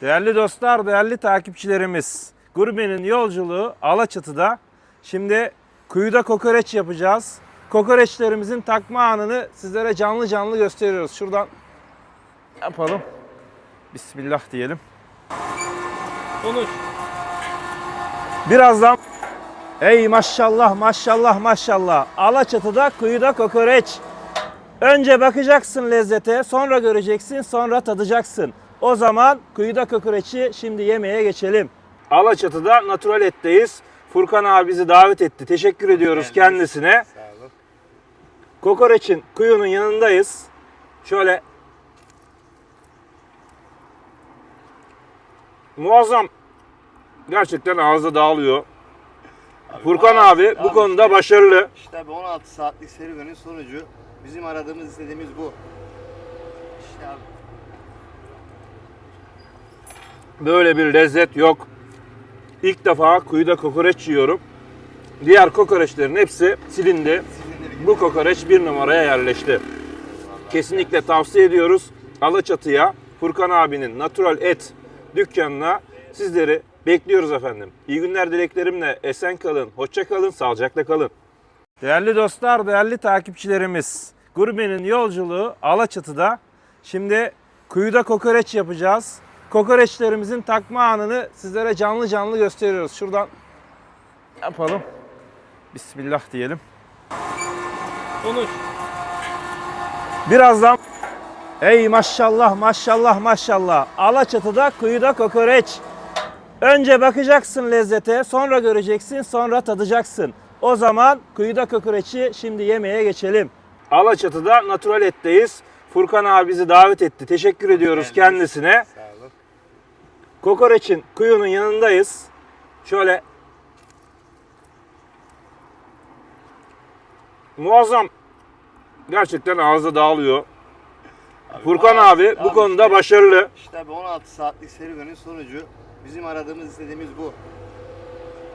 Değerli dostlar, değerli takipçilerimiz. Gurmenin yolculuğu Alaçatı'da. Şimdi kuyuda kokoreç yapacağız. Kokoreçlerimizin takma anını sizlere canlı canlı gösteriyoruz. Şuradan yapalım. Bismillah diyelim. Konuş. Birazdan Ey maşallah maşallah maşallah. Alaçatı'da kuyuda kokoreç. Önce bakacaksın lezzete, sonra göreceksin, sonra tadacaksın. O zaman kuyuda kokoreçi şimdi yemeye geçelim. Alaçatı'da Natural Et'teyiz. Furkan abi bizi davet etti. Teşekkür ediyoruz kendisine. Sağ olun. Kokoreç'in kuyunun yanındayız. Şöyle Muazzam. Gerçekten ağızda dağılıyor. Furkan abi bu abi konuda işte- başarılı. İşte bir 16 saatlik serüvenin sonucu bizim aradığımız istediğimiz bu. İşte abi. Böyle bir lezzet yok. İlk defa kuyuda kokoreç yiyorum. Diğer kokoreçlerin hepsi silindi. Bu kokoreç bir numaraya yerleşti. Kesinlikle tavsiye ediyoruz. Alaçatı'ya Furkan abinin Natural Et dükkanına sizleri bekliyoruz efendim. İyi günler dileklerimle esen kalın, hoşça kalın, sağlıcakla kalın. Değerli dostlar, değerli takipçilerimiz. Gurmenin yolculuğu Alaçatı'da. Şimdi kuyuda kokoreç yapacağız. Kokoreçlerimizin takma anını sizlere canlı canlı gösteriyoruz. Şuradan yapalım. Bismillah diyelim. Konuş. Birazdan Ey maşallah maşallah maşallah. Alaçatı'da kuyuda kokoreç. Önce bakacaksın lezzete, sonra göreceksin, sonra tadacaksın. O zaman kuyuda kokoreçi şimdi yemeye geçelim. Alaçatı'da Natural Et'teyiz. Furkan abi bizi davet etti. Teşekkür ediyoruz kendisine. Kokoreç'in kuyunun yanındayız. Şöyle Muazzam. Gerçekten ağızda dağılıyor. Furkan abi bu abi konuda işte- başarılı. İşte bir 16 saatlik serüvenin sonucu bizim aradığımız istediğimiz bu.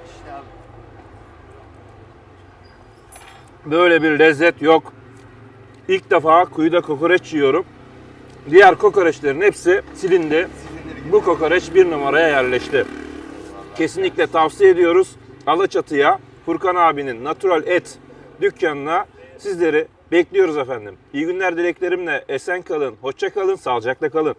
İşte abi. Böyle bir lezzet yok. İlk defa kuyuda kokoreç yiyorum. Diğer kokoreçlerin hepsi silindi. Bu kokoreç bir numaraya yerleşti. Kesinlikle tavsiye ediyoruz. Alaçatı'ya Furkan abinin Natural Et dükkanına sizleri bekliyoruz efendim. İyi günler dileklerimle esen kalın, hoşça kalın, sağlıcakla kalın.